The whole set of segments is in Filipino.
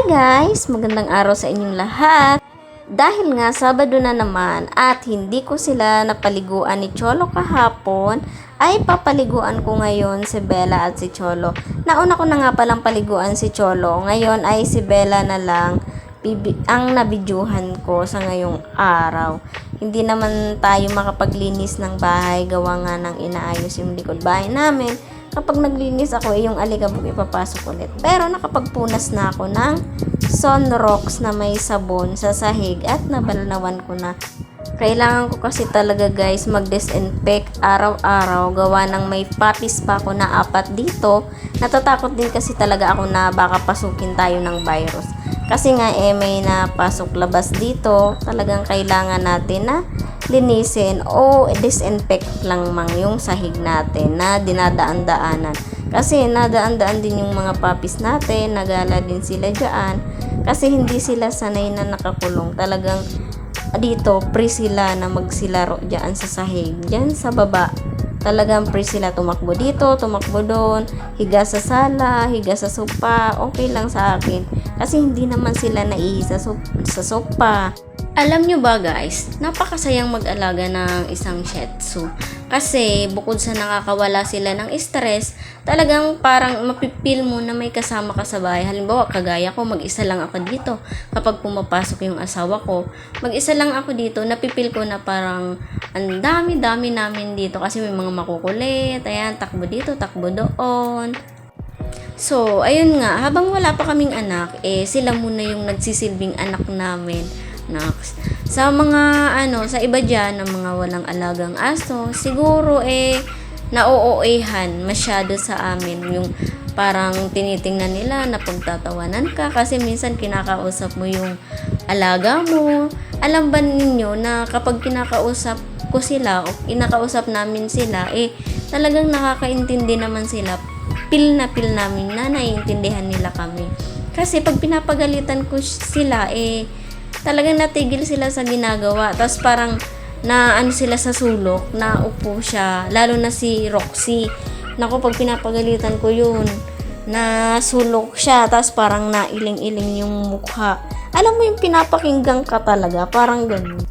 Hi guys! Magandang araw sa inyong lahat. Dahil nga Sabado na naman at hindi ko sila napaliguan ni Cholo kahapon, ay papaliguan ko ngayon si Bella at si Cholo. Nauna ko na nga palang paliguan si Cholo. Ngayon ay si Bella na lang ang nabidyuhan ko sa ngayong araw. Hindi naman tayo makapaglinis ng bahay gawa nga ng inaayos yung likod bahay namin kapag naglinis ako, eh, yung alikabok ipapasok ulit. Pero nakapagpunas na ako ng sunrocks na may sabon sa sahig at nabalnawan ko na. Kailangan ko kasi talaga guys mag-disinfect araw-araw gawa ng may papis pa ako na apat dito. Natatakot din kasi talaga ako na baka pasukin tayo ng virus. Kasi nga eh may napasok labas dito, talagang kailangan natin na linisin o disinfect lang mang yung sahig natin na dinadaan-daanan. Kasi nadaan-daan din yung mga papis natin, nagala din sila dyan. Kasi hindi sila sanay na nakakulong. Talagang dito, free sila na magsilaro dyan sa sahig. Dyan sa baba, talagang free sila tumakbo dito, tumakbo doon, higa sa sala, higa sa sopa, okay lang sa akin. Kasi hindi naman sila naihi sa, sop- sa sopa. Alam nyo ba guys, napakasayang mag-alaga ng isang Shih Tzu. Kasi bukod sa nakakawala sila ng stress, talagang parang mapipil mo na may kasama ka sa bahay. Halimbawa, kagaya ko, mag-isa lang ako dito. Kapag pumapasok yung asawa ko, mag-isa lang ako dito, napipil ko na parang ang dami-dami namin dito. Kasi may mga makukulit, ayan, takbo dito, takbo doon. So, ayun nga, habang wala pa kaming anak, eh, sila muna yung nagsisilbing anak namin. Nax. Sa mga, ano, sa iba dyan, ng mga walang alagang aso, siguro, eh, na-OOAhan masyado sa amin. Yung parang tinitingnan nila na pagtatawanan ka kasi minsan kinakausap mo yung alaga mo. Alam ba ninyo na kapag kinakausap ko sila o kinakausap namin sila, eh, talagang nakakaintindi naman sila pil na pil namin na naiintindihan nila kami. Kasi pag pinapagalitan ko sila, eh, talagang natigil sila sa ginagawa. Tapos parang na ano sila sa sulok, na upo siya. Lalo na si Roxy. Naku, pag pinapagalitan ko yun, na sulok siya. Tapos parang nailing-iling yung mukha. Alam mo yung pinapakinggan ka talaga, parang ganun.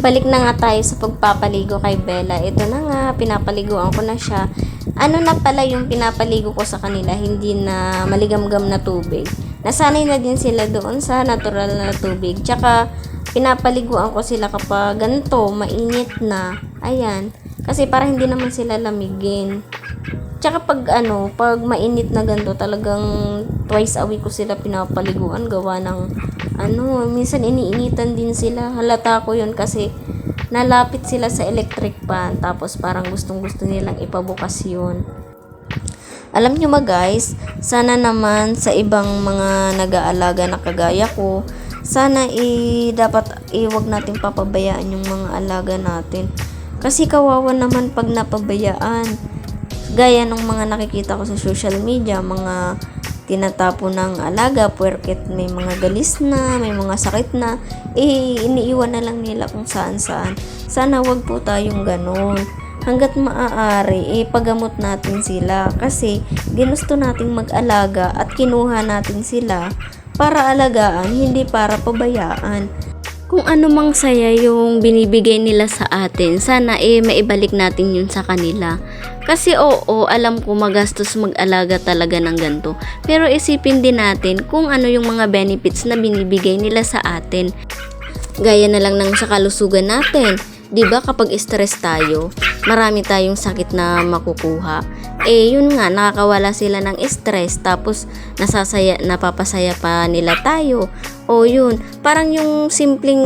Balik na nga tayo sa pagpapaligo kay Bella. Ito na nga, pinapaliguan ko na siya. Ano na pala yung pinapaligo ko sa kanila, hindi na maligamgam na tubig. Nasanay na din sila doon sa natural na tubig. Tsaka, pinapaliguan ko sila kapag ganito, mainit na. Ayan. Kasi para hindi naman sila lamigin. Tsaka pag ano, pag mainit na ganito, talagang twice a week ko sila pinapaliguan. Gawa ng ano, minsan iniinitan din sila. Halata ko yun kasi nalapit sila sa electric fan. Tapos parang gustong gusto nilang ipabukas yun. Alam nyo ba guys, sana naman sa ibang mga nag-aalaga na kagaya ko, sana i dapat iwag natin papabayaan yung mga alaga natin. Kasi kawawa naman pag napabayaan. Gaya ng mga nakikita ko sa social media, mga tinatapo ng alaga, puwerket may mga galis na, may mga sakit na, eh, iniiwan na lang nila kung saan saan. Sana wag po tayong ganon hanggat maaari, eh, pagamot natin sila. Kasi, ginusto nating mag-alaga at kinuha natin sila para alagaan, hindi para pabayaan. Kung ano mang saya yung binibigay nila sa atin, sana eh maibalik natin yun sa kanila. Kasi oo, alam ko magastos mag-alaga talaga ng ganito. Pero isipin din natin kung ano yung mga benefits na binibigay nila sa atin. Gaya na lang ng sa kalusugan natin. 'Di ba kapag stress tayo, marami tayong sakit na makukuha. Eh yun nga nakakawala sila ng stress tapos nasasaya napapasaya pa nila tayo. O yun, parang yung simpleng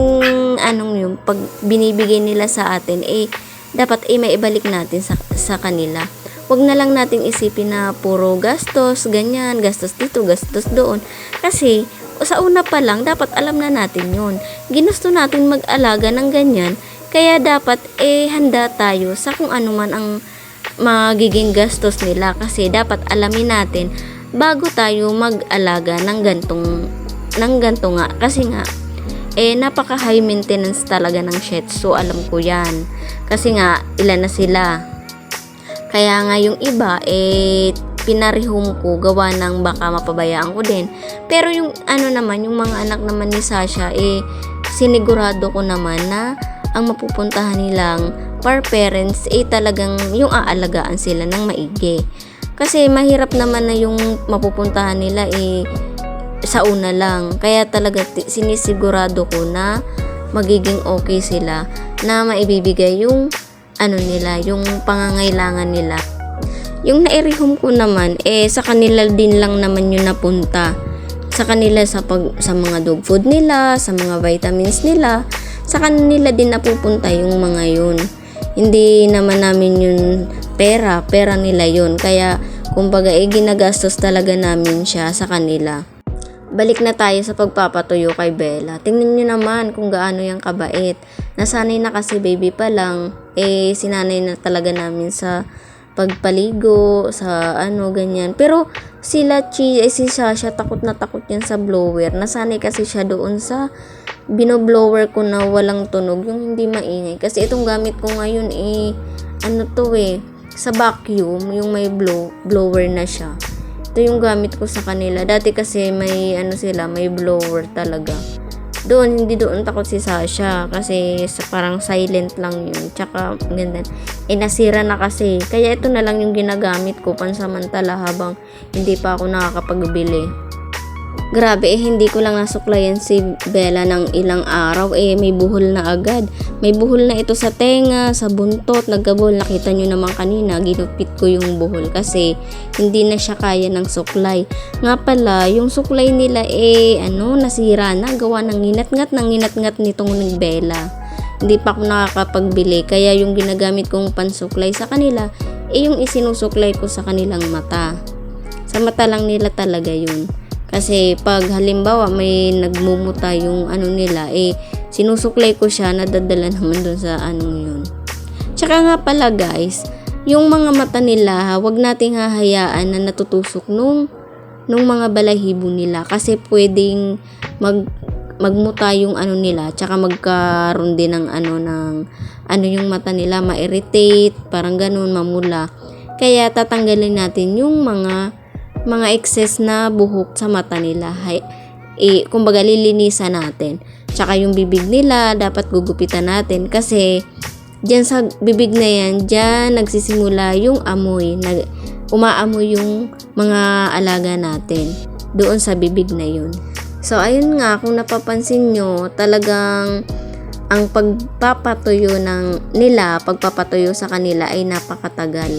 anong yung pag binibigay nila sa atin eh dapat eh maibalik natin sa, sa kanila. Huwag na lang nating isipin na puro gastos, ganyan, gastos dito, gastos doon. Kasi sa una pa lang, dapat alam na natin yun. Ginusto natin mag-alaga ng ganyan, kaya dapat eh handa tayo sa kung ano man ang magiging gastos nila. Kasi dapat alamin natin bago tayo mag-alaga ng gantong ng ganto nga. Kasi nga eh napaka high maintenance talaga ng Shih Tzu alam ko yan. Kasi nga ilan na sila. Kaya nga yung iba eh pinarehome ko gawa ng baka mapabayaan ko din. Pero yung ano naman, yung mga anak naman ni Sasha, eh, sinigurado ko naman na ang mapupuntahan nilang par parents eh talagang yung aalagaan sila ng maigi. Kasi mahirap naman na yung mapupuntahan nila eh sa una lang. Kaya talaga sinisigurado ko na magiging okay sila na maibibigay yung ano nila, yung pangangailangan nila. Yung nairehome ko naman, eh sa kanila din lang naman yung napunta. Sa kanila sa pag sa mga dog food nila, sa mga vitamins nila, sa kanila din napupunta yung mga yun. Hindi naman namin yun pera, pera nila yun. Kaya kumbaga eh ginagastos talaga namin siya sa kanila. Balik na tayo sa pagpapatuyo kay Bella. Tingnan nyo naman kung gaano yung kabait. Nasanay na kasi baby pa lang, eh sinanay na talaga namin sa pagpaligo, sa ano, ganyan. Pero sila, Chi, eh, si Sasha, takot na takot yan sa blower. Nasanay kasi siya doon sa binoblower ko na walang tunog, yung hindi maingay. Kasi itong gamit ko ngayon, eh, ano to eh, sa vacuum, yung may blow, blower na siya. Ito yung gamit ko sa kanila. Dati kasi may ano sila, may blower talaga. Doon, hindi doon takot si Sasha kasi sa parang silent lang yun. Tsaka, ganda. Eh, nasira na kasi. Kaya ito na lang yung ginagamit ko pansamantala habang hindi pa ako nakakapagbili. Grabe, eh, hindi ko lang nasuklayan si Bella ng ilang araw. Eh, may buhol na agad. May buhol na ito sa tenga, sa buntot, nagkabuhol. Nakita nyo naman kanina, ginupit ko yung buhol kasi hindi na siya kaya ng suklay. Nga pala, yung suklay nila eh, ano, nasira na. Gawa ng nginat-ngat ng nginat-ngat nitong ni Bella. Hindi pa ako nakakapagbili. Kaya yung ginagamit kong pansuklay sa kanila, eh yung isinusuklay ko sa kanilang mata. Sa mata lang nila talaga yun. Kasi pag halimbawa may nagmumuta yung ano nila, eh sinusuklay ko siya, nadadala naman dun sa ano yun. Tsaka nga pala guys, yung mga mata nila, wag nating hahayaan na natutusok nung nung mga balahibo nila kasi pwedeng mag magmuta yung ano nila tsaka magkaroon din ng ano ng ano yung mata nila ma-irritate parang ganun mamula kaya tatanggalin natin yung mga mga excess na buhok sa mata nila. Hay, eh, kumbaga lilinisan natin. Tsaka yung bibig nila, dapat gugupitan natin kasi dyan sa bibig na yan, dyan nagsisimula yung amoy. Nag, umaamoy yung mga alaga natin doon sa bibig na yun. So, ayun nga, kung napapansin nyo, talagang ang pagpapatuyo ng nila, pagpapatuyo sa kanila ay napakatagal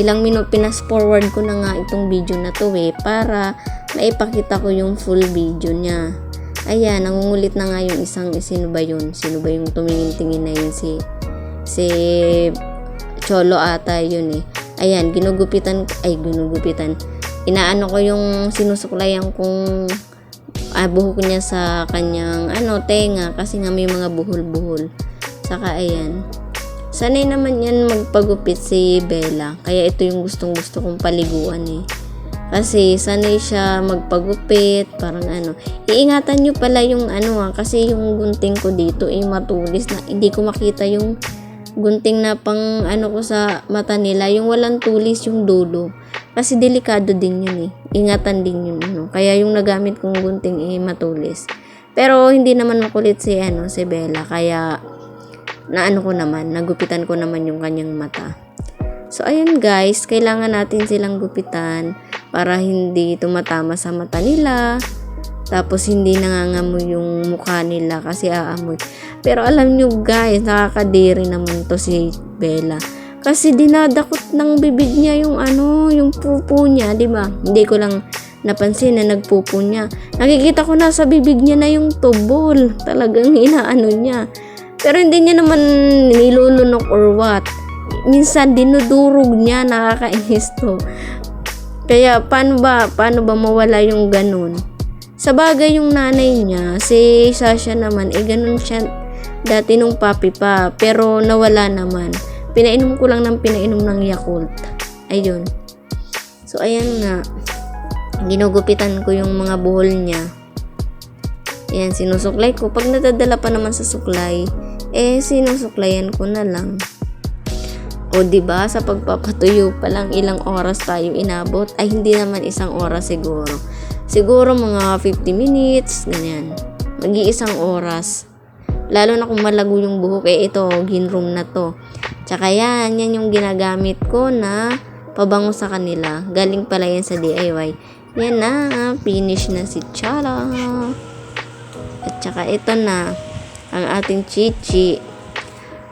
ilang minute pinas forward ko na nga itong video na to eh para maipakita ko yung full video niya. Ayan nangungulit na nga yung isang sino ba yun? Sino ba yung tumingin-tingin na yun? Si si Cholo ata yun eh. Ayan ginugupitan ay ginugupitan. Inaano ko yung sinusuklayan kong ah, buhok niya sa kanyang ano tenga kasi nga may mga buhol-buhol. Saka ayan Sanay naman yan magpagupit si Bella. Kaya ito yung gustong gusto kong paliguan eh. Kasi sanay siya magpagupit, parang ano. Iingatan nyo pala yung ano ha, kasi yung gunting ko dito ay matulis na hindi ko makita yung gunting na pang ano ko sa mata nila, yung walang tulis yung dulo. Kasi delikado din yun eh. Ingatan din yun. No? Kaya yung nagamit kong gunting ay matulis. Pero hindi naman makulit si ano si Bella kaya na ano ko naman, nagupitan ko naman yung kanyang mata. So, ayun guys, kailangan natin silang gupitan para hindi tumatama sa mata nila. Tapos, hindi nangangamoy yung mukha nila kasi aamoy. Pero alam nyo guys, nakakadiri naman to si Bella. Kasi dinadakot ng bibig niya yung ano, yung pupo niya, di ba? Hindi ko lang napansin na nagpupo niya. Nakikita ko na sa bibig niya na yung tubol. Talagang inaano niya. Pero hindi niya naman nilulunok or what. Minsan dinudurog niya, nakakainis to. Kaya paano ba, paano ba mawala yung ganun? Sa bagay yung nanay niya, si Sasha naman, eh ganun siya dati nung papi pa. Pero nawala naman. Pinainom ko lang ng pinainom ng Yakult. Ayun. So, ayan nga. Ginugupitan ko yung mga buhol niya. Ayan, sinusuklay ko. Pag nadadala pa naman sa suklay, eh sinusuklayan ko na lang. O 'di ba sa pagpapatuyo pa lang ilang oras tayo inabot ay hindi naman isang oras siguro. Siguro mga 50 minutes, ganyan. Mag-iisang oras. Lalo na kung malago yung buhok, eh ito, ginroom na to. Tsaka yan, yan yung ginagamit ko na pabango sa kanila. Galing pala yan sa DIY. Yan na, finish na si Chala. At tsaka ito na, ang ating chichi.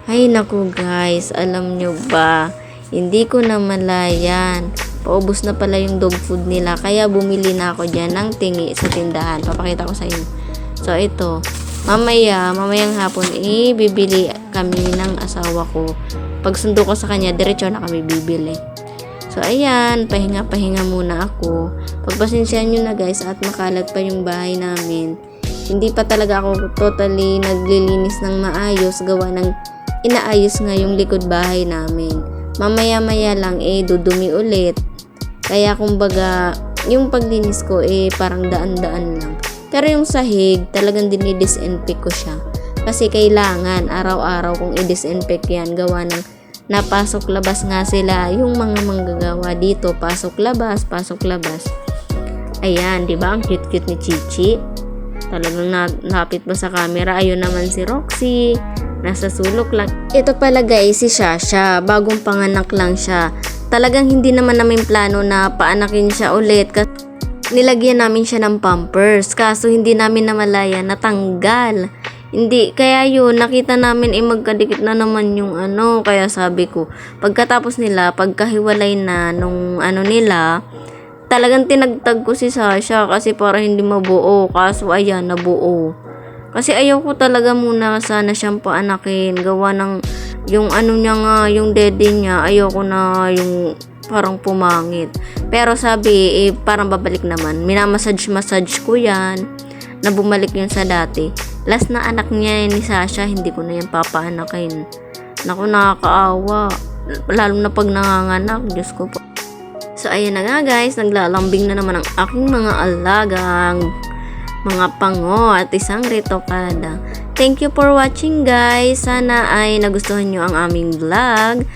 Ay naku guys, alam nyo ba, hindi ko na malayan. Paubos na pala yung dog food nila, kaya bumili na ako dyan ng tingi sa tindahan. Papakita ko sa inyo. So ito, mamaya, mamayang hapon, eh, bibili kami ng asawa ko. Pag sundo ko sa kanya, diretso na kami bibili. So, ayan, pahinga-pahinga muna ako. Pagpasensyahan nyo na guys at makalat pa yung bahay namin. Hindi pa talaga ako totally naglilinis ng maayos gawa ng inaayos nga yung likod bahay namin. Mamaya-maya lang eh dudumi ulit. Kaya kumbaga yung paglinis ko eh parang daan-daan lang. Pero yung sahig talagang dinidisinfect ko siya. Kasi kailangan araw-araw kong i-disinfect yan gawa ng napasok labas nga sila yung mga manggagawa dito pasok labas pasok labas ayan di ba ang cute cute ni Chichi talagang na napit mo sa camera. Ayun naman si Roxy. Nasa sulok lang. Ito pala guys si Shasha. Bagong panganak lang siya. Talagang hindi naman namin plano na paanakin siya ulit. Kasi nilagyan namin siya ng pampers. Kaso hindi namin namalaya natanggal. Hindi, kaya yun, nakita namin eh magkadikit na naman yung ano, kaya sabi ko, pagkatapos nila, pagkahiwalay na nung ano nila, talagang tinagtag ko si Sasha kasi para hindi mabuo, kaso ayan, nabuo. Kasi ayaw ko talaga muna sana siyang paanakin, gawa ng yung ano niya nga, yung dede niya, ayaw ko na yung parang pumangit. Pero sabi, eh, parang babalik naman. Minamassage-massage ko yan, na bumalik yun sa dati. Last na anak niya ni Sasha, hindi ko na yan papaanakin. Naku, nakakaawa. Lalo na pag nanganganak, Diyos ko po. So, ayan na nga guys, naglalambing na naman ang aking mga alagang mga pango at isang retokada. Thank you for watching guys. Sana ay nagustuhan nyo ang aming vlog.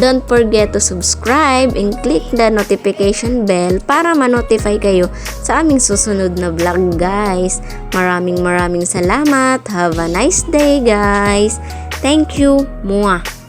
Don't forget to subscribe and click the notification bell para ma-notify kayo sa aming susunod na vlog guys. Maraming maraming salamat. Have a nice day guys. Thank you. Mwah.